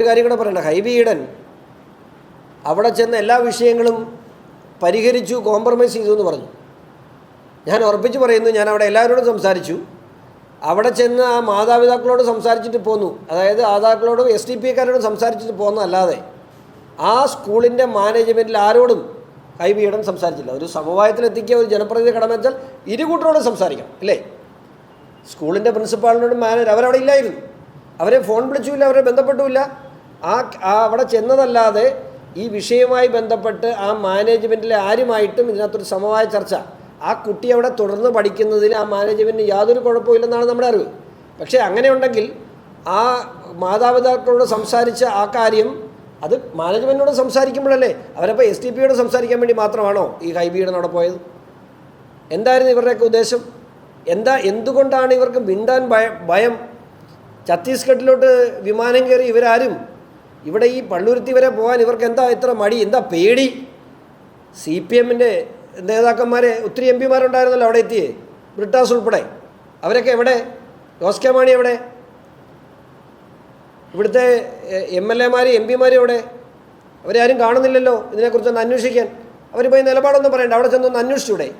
ഒരു കാര്യം കൂടെ പറയണ്ട. ഹൈബി ഈഡൻ അവിടെ ചെന്ന് എല്ലാ വിഷയങ്ങളും പരിഹരിച്ചു കോംപ്രമൈസ് ചെയ്തു എന്ന് പറഞ്ഞു. ഞാൻ ഉറപ്പിച്ച് പറയുന്നു ഞാൻ അവിടെ എല്ലാവരോടും സംസാരിച്ചു. അവിടെ ചെന്ന് ആ മാതാപിതാക്കളോട് സംസാരിച്ചിട്ട് പോന്നു. അതായത് മാതാക്കളോടും എസ് ഡി പി എക്കാരോടും സംസാരിച്ചിട്ട് പോകുന്നതല്ലാതെ ആ സ്കൂളിന്റെ മാനേജ്മെന്റിൽ ആരോടും ഈഡൻ സംസാരിച്ചില്ല. ഒരു സമവായത്തിലെത്തിക്കുക ഒരു ജനപ്രതിനിധി കടമ വെച്ചാൽ ഇരുകൂട്ടരോടും സംസാരിക്കണം അല്ലേ? സ്കൂളിന്റെ പ്രിൻസിപ്പാളിനോടും മാനേജർ അവരവിടെ ഇല്ലായിരുന്നു. അവരെ ഫോൺ വിളിച്ചുമില്ല അവരെ ബന്ധപ്പെട്ടുമില്ല. ആ അവിടെ ചെന്നതല്ലാതെ ഈ വിഷയവുമായി ബന്ധപ്പെട്ട് ആ മാനേജ്മെന്റിലെ ആരുമായിട്ടും ഇതിനകത്തൊരു സമവായ ചർച്ച. ആ കുട്ടി അവിടെ തുടർന്ന് പഠിക്കുന്നതിൽ ആ മാനേജ്മെന്റിന് യാതൊരു കുഴപ്പമില്ലെന്നാണ് നമ്മുടെ അറിവ്. പക്ഷേ അങ്ങനെയുണ്ടെങ്കിൽ ആ മാതാപിതാക്കളോട് സംസാരിച്ച ആ കാര്യം അത് മാനേജ്മെന്റിനോട് സംസാരിക്കുമ്പോഴല്ലേ അവരപ്പോൾ എസ് ടി പിയോട് സംസാരിക്കാൻ വേണ്ടി മാത്രമാണോ ഈ ഹൈബിയുടെ അവിടെ പോയത്? എന്തായിരുന്നു ഇവരുടെയൊക്കെ ഉദ്ദേശം? എന്താ എന്തുകൊണ്ടാണ് ഇവർക്ക് മിണ്ടാൻ ഭയം ഭയം? ഛത്തീസ്ഗഡിലോട്ട് വിമാനം കയറി ഇവരാരും ഇവിടെ ഈ പള്ളുരുത്തി വരെ പോകാൻ ഇവർക്ക് എന്താ ഇത്ര മടി? എന്താ പേടി? സി പി എമ്മിന്റെ നേതാക്കന്മാരെ ഒത്തിരി എം പിമാരുണ്ടായിരുന്നല്ലോ അവിടെ എത്തിയേ. ബ്രിട്ടാസ് ഉൾപ്പെടെ. അവരൊക്കെ എവിടെ? ജോസ് കെ മാണി എവിടെ? ഇവിടുത്തെ എം എൽ എമാരും എം പിമാരും എവിടെ? അവരാരും കാണുന്നില്ലല്ലോ ഇതിനെക്കുറിച്ചൊന്ന് അന്വേഷിക്കാൻ. അവർ പോയി നിലപാടൊന്നും പറയണ്ട. അവിടെ ചെന്നൊന്ന് അന്വേഷിച്ചൂടെ.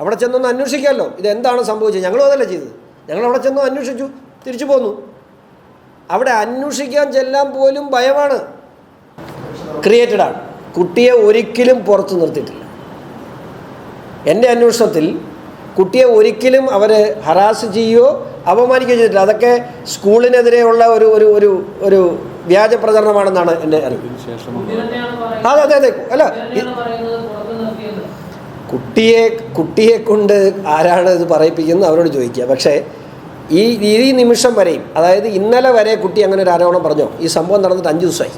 അവിടെ ചെന്നൊന്ന് അന്വേഷിക്കാമല്ലോ. ഇതെന്താണ് സംഭവിച്ചത്? ഞങ്ങളും അതല്ല ചെയ്തത്. ഞങ്ങൾ അവിടെ ചെന്നു അന്വേഷിച്ചു തിരിച്ചു പോന്നു. അവിടെ അന്വേഷിക്കാൻ ചെല്ലാൻ പോലും ഭയമാണ്. ക്രിയേറ്റഡ് ആണ്. കുട്ടിയെ ഒരിക്കലും പുറത്ത് നിർത്തിയിട്ടില്ല. എന്റെ അന്വേഷണത്തിൽ കുട്ടിയെ ഒരിക്കലും അവർ ഹറാസ് ചെയ്യുകയോ അപമാനിക്കുകയോ ചെയ്തിട്ടില്ല. അതൊക്കെ സ്കൂളിനെതിരെയുള്ള ഒരു ഒരു ഒരു ഒരു വ്യാജ പ്രചരണമാണെന്നാണ് എന്റെ അറിവ്. അതെ അതെ അതെ. അല്ല കുട്ടിയെ കുട്ടിയെ കൊണ്ട് ആരാണ് ഇത് പറയിപ്പിക്കുന്നത് അവരോട് ചോദിക്കുക. പക്ഷേ ഈ ഈ നിമിഷം വരെയും അതായത് ഇന്നലെ വരെ കുട്ടി അങ്ങനെ ഒരു ആരോപണം പറഞ്ഞോ? ഈ സംഭവം നടന്നിട്ട് അഞ്ച് ദിവസമായി.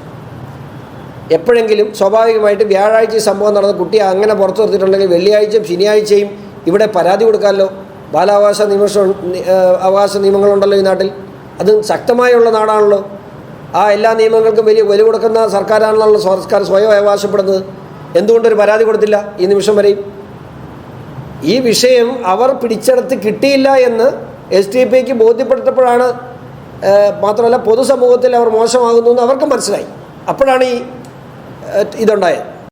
എപ്പോഴെങ്കിലും സ്വാഭാവികമായിട്ട് വ്യാഴാഴ്ച ഈ സംഭവം നടന്ന കുട്ടി അങ്ങനെ പുറത്തു നിർത്തിയിട്ടുണ്ടെങ്കിൽ വെള്ളിയാഴ്ചയും ശനിയാഴ്ചയും ഇവിടെ പരാതി കൊടുക്കാമല്ലോ? ബാലാവകാശ നിയമം അവകാശ നിയമങ്ങളുണ്ടല്ലോ ഈ നാട്ടിൽ. അത് ശക്തമായുള്ള നാടാണല്ലോ. ആ എല്ലാ നിയമങ്ങൾക്കും വലിയ വില കൊടുക്കുന്ന സർക്കാരാണല്ലോ സർക്കാർ സ്വയം അവകാശപ്പെടുന്നത്. എന്തുകൊണ്ടൊരു പരാതി കൊടുത്തില്ല ഈ നിമിഷം വരെയും? ഈ വിഷയം അവർ പിടിച്ചെടുത്ത് കിട്ടിയില്ല എന്ന് എസ് ടി പിക്ക് ബോധ്യപ്പെട്ടപ്പോഴാണ് മാത്രമല്ല പൊതുസമൂഹത്തിൽ അവർ മോശമാകുന്നു എന്ന് അവർക്കും മനസ്സിലായി. അപ്പോഴാണ് ഈ ഇതുണ്ടായത്.